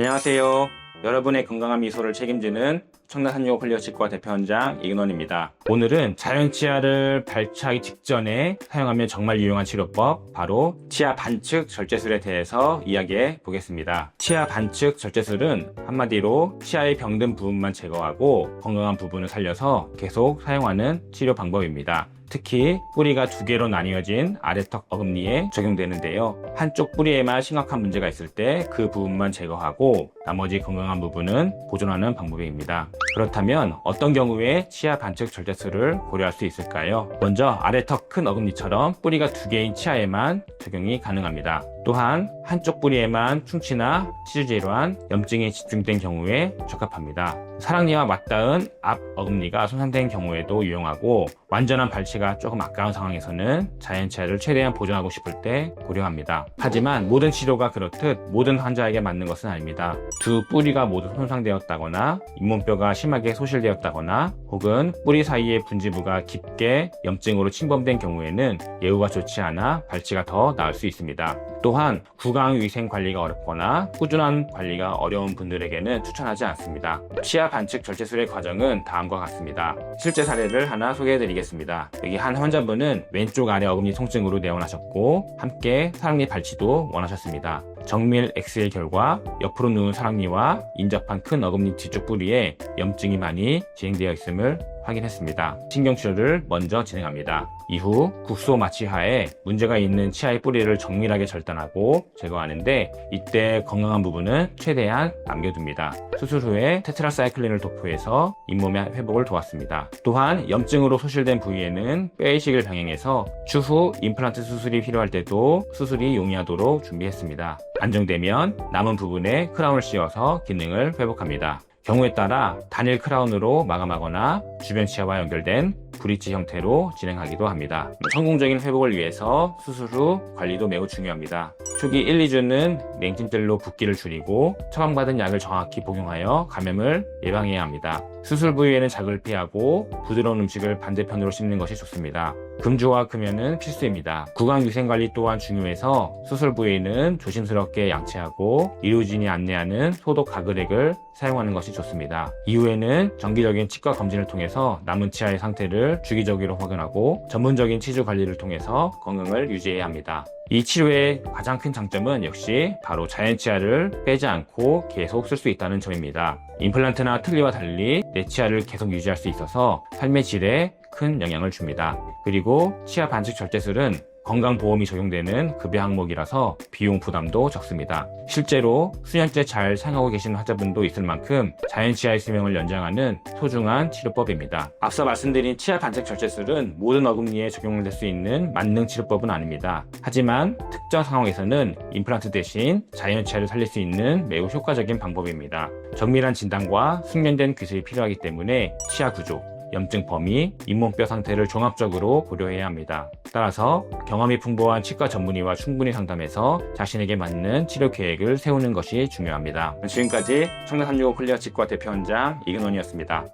안녕하세요. 여러분의 건강한 미소를 책임지는 한의원 콜리어치과 대표원장 이근원입니다. 오늘은 자연 치아를 발치하기 직전에 사용하면 정말 유용한 치료법, 바로 치아 반측 절제술에 대해서 이야기해 보겠습니다. 치아 반측 절제술은 한마디로 치아의 병든 부분만 제거하고 건강한 부분을 살려서 계속 사용하는 치료 방법입니다. 특히 뿌리가 두 개로 나뉘어진 아래턱 어금니에 적용되는데요. 한쪽 뿌리에만 심각한 문제가 있을 때 그 부분만 제거하고 나머지 건강한 부분은 보존하는 방법입니다. 그렇다면 어떤 경우에 치아 반측 절제술을 고려할 수 있을까요? 먼저 아래턱 큰 어금니처럼 뿌리가 두 개인 치아에만 적용이 가능합니다. 또한 한쪽 뿌리에만 충치나 치주 질환, 염증이 집중된 경우에 적합합니다. 사랑니와 맞닿은 앞 어금니가 손상된 경우에도 유용하고 완전한 발치가 조금 아까운 상황에서는 자연치아를 최대한 보존하고 싶을 때 고려합니다. 하지만 모든 치료가 그렇듯 모든 환자에게 맞는 것은 아닙니다. 두 뿌리가 모두 손상되었다거나 잇몸뼈가 심하게 소실되었다거나 혹은 뿌리 사이의 분지부가 깊게 염증으로 침범된 경우에는 예후가 좋지 않아 발치가 더 나을 수 있습니다. 또한 구강 위생 관리가 어렵거나 꾸준한 관리가 어려운 분들에게는 추천하지 않습니다. 치아 반측 절제술의 과정은 다음과 같습니다. 실제 사례를 하나 소개해 드리겠습니다. 여기 한 환자분은 왼쪽 아래 어금니 통증으로 내원하셨고 함께 사랑니 발치도 원하셨습니다. 정밀 엑스레이 결과 옆으로 누운 사랑니와 인접한 큰 어금니 뒤쪽 뿌리에 염증이 많이 진행되어 있음을 확인했습니다. 신경치료를 먼저 진행합니다. 이후 국소 마취하에 문제가 있는 치아의 뿌리를 정밀하게 절단하고 제거하는데 이때 건강한 부분은 최대한 남겨둡니다. 수술 후에 테트라사이클린을 도포해서 잇몸의 회복을 도왔습니다. 또한 염증으로 소실된 부위에는 뼈 이식을 병행해서 추후 임플란트 수술이 필요할 때도 수술이 용이하도록 준비했습니다. 안정되면 남은 부분에 크라운을 씌워서 기능을 회복합니다. 경우에 따라 단일 크라운으로 마감하거나 주변 치아와 연결된 브릿지 형태로 진행하기도 합니다. 성공적인 회복을 위해서 수술 후 관리도 매우 중요합니다. 초기 1, 2주는 냉찜질로 붓기를 줄이고 처방받은 약을 정확히 복용하여 감염을 예방해야 합니다. 수술 부위에는 자극을 피하고 부드러운 음식을 반대편으로 씹는 것이 좋습니다. 금주와 금연은 필수입니다. 구강 위생 관리 또한 중요해서 수술 부위는 조심스럽게 양치하고 의료진이 안내하는 소독 가글액을 사용하는 것이 좋습니다. 이후에는 정기적인 치과 검진을 통해서 남은 치아의 상태를 주기적으로 확인하고 전문적인 치주 관리를 통해서 건강을 유지해야 합니다. 이 치료의 가장 큰 장점은 역시 바로 자연 치아를 빼지 않고 계속 쓸 수 있다는 점입니다. 임플란트나 틀니와 달리 내 치아를 계속 유지할 수 있어서 삶의 질에 큰 영향을 줍니다. 그리고 치아 반칙 절제술은 건강보험이 적용되는 급여 항목이라서 비용 부담도 적습니다. 실제로 수년째 잘 사용하고 계신 환자분도 있을 만큼 자연 치아의 수명을 연장하는 소중한 치료법입니다. 앞서 말씀드린 치아 반책 절제술은 모든 어금니에 적용될 수 있는 만능 치료법은 아닙니다. 하지만 특정 상황에서는 임플란트 대신 자연 치아를 살릴 수 있는 매우 효과적인 방법입니다. 정밀한 진단과 숙련된 기술이 필요하기 때문에 치아 구조, 염증 범위, 잇몸뼈 상태를 종합적으로 고려해야 합니다. 따라서 경험이 풍부한 치과 전문의와 충분히 상담해서 자신에게 맞는 치료 계획을 세우는 것이 중요합니다. 지금까지 청담365 클리어 치과 대표원장 이근원이었습니다.